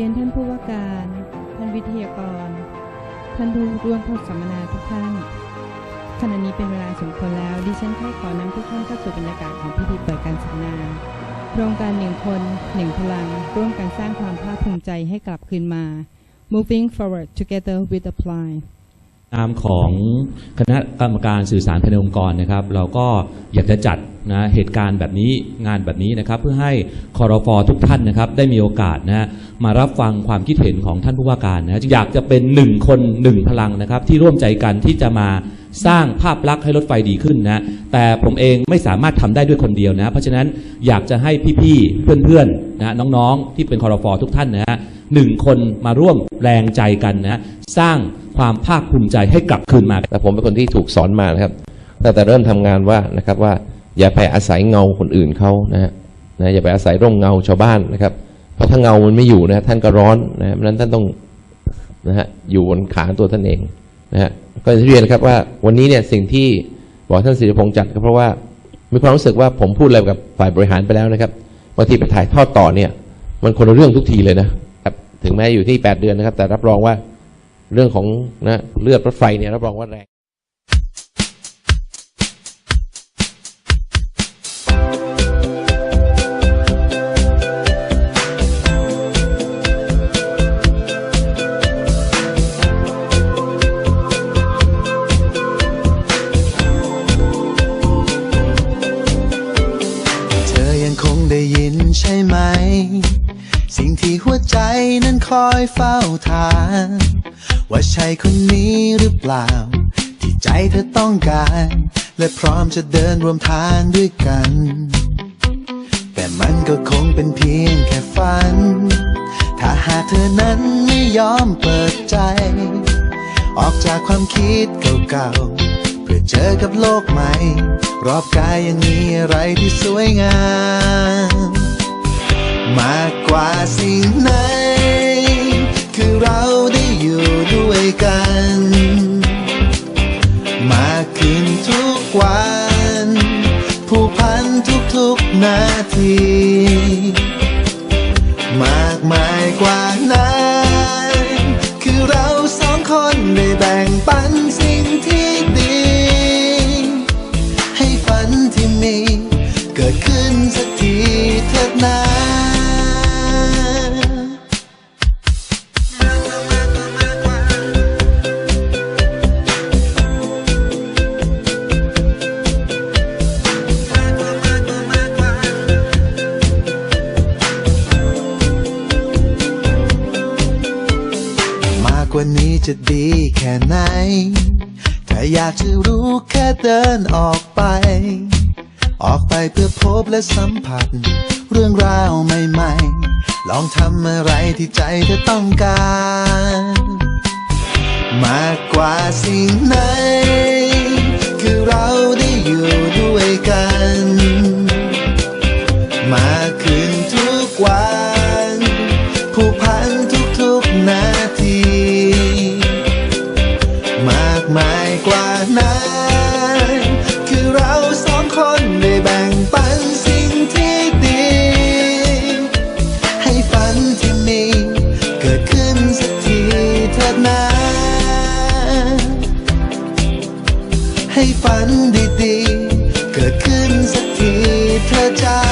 เรียนท่านผู้ว่าการ ท่านวิทยากร ท่านผู้ร่วมพูดสัมมนาทุกท่าน ขณะนี้เป็นเวลาสมควรแล้ว ดิฉันแค่ขอนำทุกท่านเข้าสู่บรรยากาศของพิธีเปิดการสัมมนาโครงการหนึ่งคนหนึ่งพลัง ร่วมกันสร้างความภาคภูมิใจให้กลับคืนมา moving forward together with apply นามของคณะกรรมการสื่อสารภายในองค์กรนะครับ เราก็อยากจะจัด นะเหตุการณ์แบบนี้งานแบบนี้นะครับเพื่อให้คอรฟอทุกท่านนะครับได้มีโอกาสนะมารับฟังความคิดเห็นของท่านผู้ว่าการนะอยากจะเป็นหนึ่งคนหนึ่งพลังนะครับที่ร่วมใจกันที่จะมาสร้างภาพลักษณ์ให้รถไฟดีขึ้นนะแต่ผมเองไม่สามารถทำได้ด้วยคนเดียวนะเพราะฉะนั้นอยากจะให้พี่ๆเพื่อนๆนะน้องๆ ที่เป็นคอรฟอทุกท่านนะฮะหนึ่งคนมาร่วมแรงใจกันนะสร้างความภาคภูมิใจให้กลับคืนมาแต่ผมเป็นคนที่ถูกสอนมานะครับตั้งแต่เริ่มทำงานว่านะครับว่า อย่าไปอาศัยเงาคนอื่นเขานะฮะนะอย่าไปอาศัยร่มเงาชาวบ้านนะครับ เพราะถ้าเงามันไม่อยู่นะท่านก็ร้อนนะเพราะนั้นท่านต้องนะฮะอยู่บนขาตัวท่านเองนะฮะก็จะเรียนครับว่าวันนี้เนี่ยสิ่งที่บอกท่านศิริพงษ์จัดก็เพราะว่ามีความรู้สึกว่าผมพูดอะไรกับฝ่ายบริหารไปแล้วนะครับบางทีไปถ่ายทอดต่อเนี่ย มันคนละเรื่องทุกทีเลยนะครับ ถึงแม้อยู่ที่แปดเดือนนะครับ แต่รับรองว่าเรื่องของนะเลือดรถไฟเนี่ยรับรองว่าแรง คอยเฝ้าถามว่าใช่คนนี้หรือเปล่า ที่ใจเธอต้องการ และพร้อมจะเดินรวมทางด้วยกัน แต่มันก็คงเป็นเพียงแค่ฝัน ถ้าหากเธอนั้นไม่ยอมเปิดใจ ออกจากความคิดเก่าๆ เพื่อเจอกับโลกใหม่ รอบกายยังมีอะไรที่สวยงาม มากกว่าสิ่งไหน กัน มากขึ้นทุกวัน ผูกพันทุกๆนาที มากมายกว่านั้นคือเราสองคนได้แบ่งปันสิ่งที่ดี ให้ฝันที่มี เกิดขึ้นสักทีเถิดนาากว่านี้จะดีแค่ไหน ถ้าอยากจะรู้แค่เดินออกไป ออกไปเพื่อพบและสัมผัส เรื่องราวใหม่ๆ ลองทำอะไรที่ใจเธอต้องการ มากกว่าสิ่งไหน คือเราได้อยู่ กว่านั้น คือเราสองคนได้แบ่งปันสิ่งที่ดี ให้ฝันที่มีเกิดขึ้นสักทีเถิดนะ ให้ฝันดีๆ เกิดขึ้นสักทีเธอจ้า